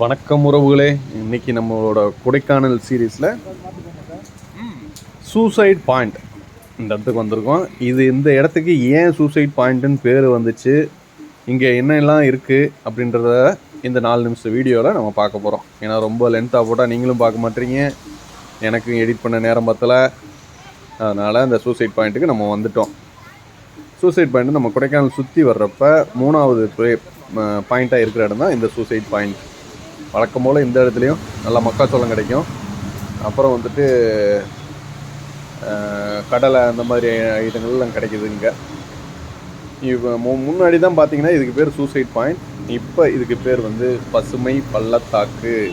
வணக்கம் உறவுகளே. இன்னைக்கு நம்மளோட கொடைக்கானல் சீரீஸில் சூசைட் பாயிண்ட் இந்த இடத்துக்கு வந்திருக்கோம். இது இந்த இடத்துக்கு ஏன் சூசைட் பாயிண்ட்டுன்னு பேர் வந்துச்சு? இங்கே என்னெல்லாம் இருக்குது அப்படின்றத இந்த நாலு நிமிஷம் வீடியோவில் நம்ம பார்க்க போகிறோம் ஏன்னா ரொம்ப லென்த்தாக போட்டால் நீங்களும் பார்க்க மாட்டீங்க. எனக்கும் எடிட் பண்ண நேரம் பத்தலை. அதனால் அந்த சூசைட் பாயிண்ட்டுக்கு நம்ம வந்துட்டோம். சூசைட் பாயிண்ட் நம்ம கொடைக்கானல் சுற்றி வர்றப்ப மூணாவது பாயிண்ட்டாக இருக்கிற இடம் தான் இந்த சூசைட் பாயிண்ட் வழக்கம் போல் இந்த இடத்துலையும் நல்லா மக்காச்சோளம் கிடைக்கும். அப்புறம் வந்துட்டு கடலை அந்த மாதிரி ஐட்டங்கள்லாம் கிடைக்குது இங்கே. இப்போ மு- முன்னாடி தான் பார்த்தீங்கன்னா இதுக்கு பேர் சூசைட் பாயிண்ட் இப்போ இதுக்கு பேர் வந்து பசுமை பள்ளத்தாக்கு.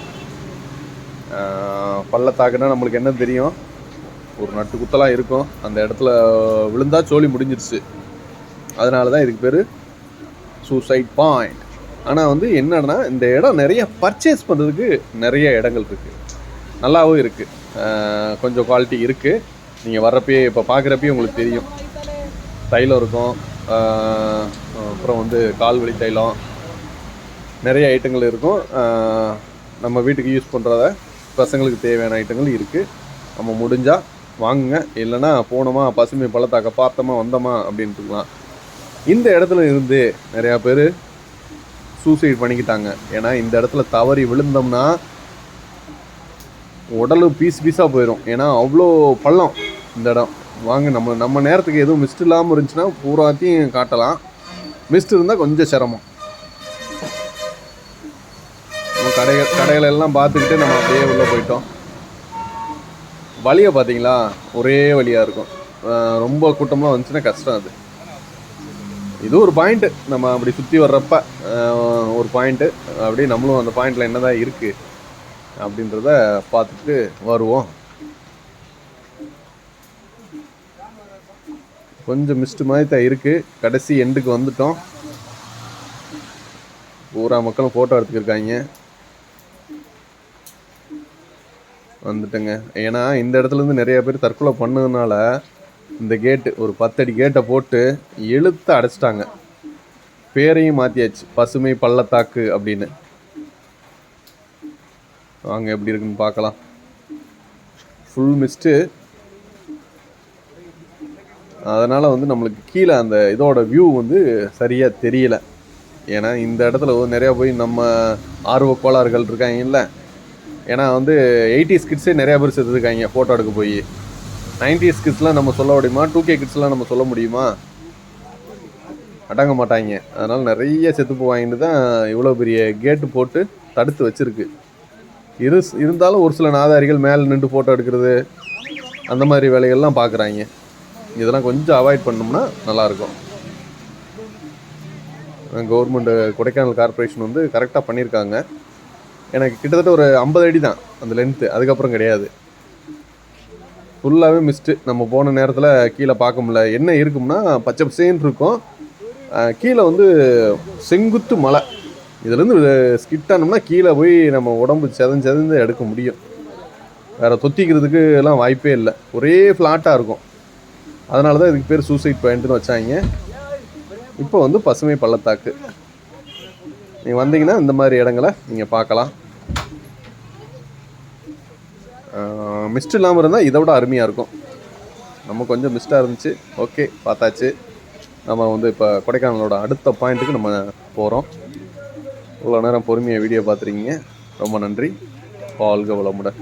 பள்ளத்தாக்குன்னா நம்மளுக்கு என்ன தெரியும்? ஒரு நட்டு குத்தலாம் இருக்கும். அந்த இடத்துல விழுந்தா சோழி முடிஞ்சிருச்சு. அதனால தான் இதுக்கு பேர் சூசைட் பாயிண்ட் ஆனால் வந்து என்னன்னா இந்த இடம் நிறைய பர்ச்சேஸ் பண்ணுறதுக்கு நிறைய இடங்கள் இருக்குது நல்லாவும் இருக்குது கொஞ்சம் குவாலிட்டி இருக்குது நீங்கள் வர்றப்பயே இப்போ பார்க்குறப்பயே உங்களுக்கு தெரியும். தைலம் இருக்கும். அப்புறம் வந்து கால்வழி தைலம். நிறைய ஐட்டங்கள் இருக்கும். நம்ம வீட்டுக்கு யூஸ் பண்ணுறத பசங்களுக்கு தேவையான ஐட்டங்கள் இருக்குது நம்ம முடிஞ்சால் வாங்குங்க. இல்லைன்னா போனோமா பசுமை பள்ளத்தாக்க பார்த்தோமா வந்தோமா அப்படின்ட்டுக்கலாம். இந்த இடத்துல இருந்து நிறையா பேர் சூசைட் பண்ணிக்கிட்டாங்க. ஏன்னா இந்த இடத்துல தவறி விழுந்தோம்னா உடலு பீஸ் பீஸாக போயிடும் ஏன்னா அவ்வளோ பள்ளம் இந்த இடம். வாங்க நம்ம நம்ம நேரத்துக்கு எதுவும் மிஸ்ட் இல்லாமல் இருந்துச்சுன்னா பூராத்தையும் காட்டலாம். மிஸ்ட் இருந்தால் கொஞ்சம் சிரமம். நம்ம கடைகள் கடைகள் எல்லாம் பார்த்துக்கிட்டு நம்ம அப்படியே உள்ளே போயிட்டோம். வழியை பார்த்தீங்களா? ஒரே வழியாக இருக்கும். ரொம்ப கூட்டமாக வந்துச்சுன்னா கஷ்டம் அது. இது ஒரு பாயிண்ட்டு நம்ம அப்படி சுற்றி வர்றப்ப ஒரு பாயிண்ட்டு அப்படியே நம்மளும் அந்த பாயிண்டில் என்னதான் இருக்குது அப்படின்றத பார்த்துட்டு வருவோம். கொஞ்சம் மிஸ்ட் மாதிரி தான் இருக்குது கடைசி எண்டுக்கு வந்துட்டோம். பூரா மக்களும் ஃபோட்டோ எடுத்துக்கிருக்காங்க வந்துட்டுங்க. ஏன்னா இந்த இடத்துல இருந்து நிறைய பேர் தற்கொலை பண்ணதுனால இந்த கேட்டு ஒரு பத்தடி கேட்டை போட்டு இழுத்து அடைச்சிட்டாங்க. பேரையும் மாற்றியாச்சு பசுமை பள்ளத்தாக்கு அப்படின்னு. வாங்க எப்படி இருக்குன்னு பார்க்கலாம். ஃபுல் மிஸ்ட்டு அதனால் வந்து நம்மளுக்கு கீழே அந்த இதோட வியூ வந்து சரியாக தெரியல. ஏன்னா இந்த இடத்துல நிறையா போய் நம்ம ஆர்வ கோளாறுகள் இருக்காங்கல்ல ஏன்னா வந்து எயிட்டிஸ் கிட்ஸே நிறையா பேர் செத்துருக்காங்க ஃபோட்டோ எடுக்க போய். நைன்டிஸ் கிட்ஸ்லாம் நம்ம சொல்ல முடியுமா? டூ கே கிட்ஸ்லாம் நம்ம சொல்ல முடியுமா? அடங்க மாட்டாங்க. அதனால் நிறைய செத்து வாங்கிட்டு தான் இவ்வளோ பெரிய கேட்டு போட்டு தடுத்து வச்சிருக்கு. இரு இருந்தாலும் ஒரு சில நாதாரிகள் மேலே நின்று ஃபோட்டோ எடுக்கிறது அந்த மாதிரி வேலைகள்லாம் பார்க்குறாங்க. இதெல்லாம் கொஞ்சம் அவாய்ட் பண்ணோம்னா நல்லாயிருக்கும். கவர்மெண்ட்டு கொடைக்கானல் கார்ப்பரேஷன் வந்து கரெக்டாக பண்ணியிருக்காங்க. எனக்கு கிட்டத்தட்ட ஒரு ஐம்பது அடி தான் அந்த லென்த்து அதுக்கப்புறம் கிடையாது. ஃபுல்லாகவே மிஸ்ட்டு நம்ம போன நேரத்தில் கீழே பார்க்க முடியல என்ன இருக்கும்னா பச்சை பசேன்னு இருக்கும். கீழே வந்து செங்குத்து மலை. இதுலேருந்து ஸ்கிட் ஆனோம்னா கீழே போய் நம்ம உடம்பு செதஞ்சு செதஞ்சு எடுக்க முடியும். வேறு தொத்திக்கிறதுக்கு எல்லாம் வாய்ப்பே இல்லை. ஒரே ஃப்ளாட்டாக இருக்கும். அதனால தான் இதுக்கு பேர் சூசைட் பாயிண்ட்டுன்னு வச்சாங்க. இப்போ வந்து பசுமை பள்ளத்தாக்கு. நீங்கள் வந்தீங்கன்னா இந்த மாதிரி இடங்களை நீங்கள் பார்க்கலாம். மிஸ்ட் இல்லாமல் இருந்தால் இதை விட அருமையாக இருக்கும். நம்ம கொஞ்சம் மிஸ்டாக இருந்துச்சு. ஓகே பார்த்தாச்சு. நம்ம வந்து இப்போ கொடைக்கானலோட அடுத்த பாயிண்ட்டுக்கு நம்ம போகிறோம் இவ்வளோ நேரம் பொறுமையாக வீடியோ பார்த்துருக்கீங்க. ரொம்ப நன்றி. வாழ்க வளமுடன்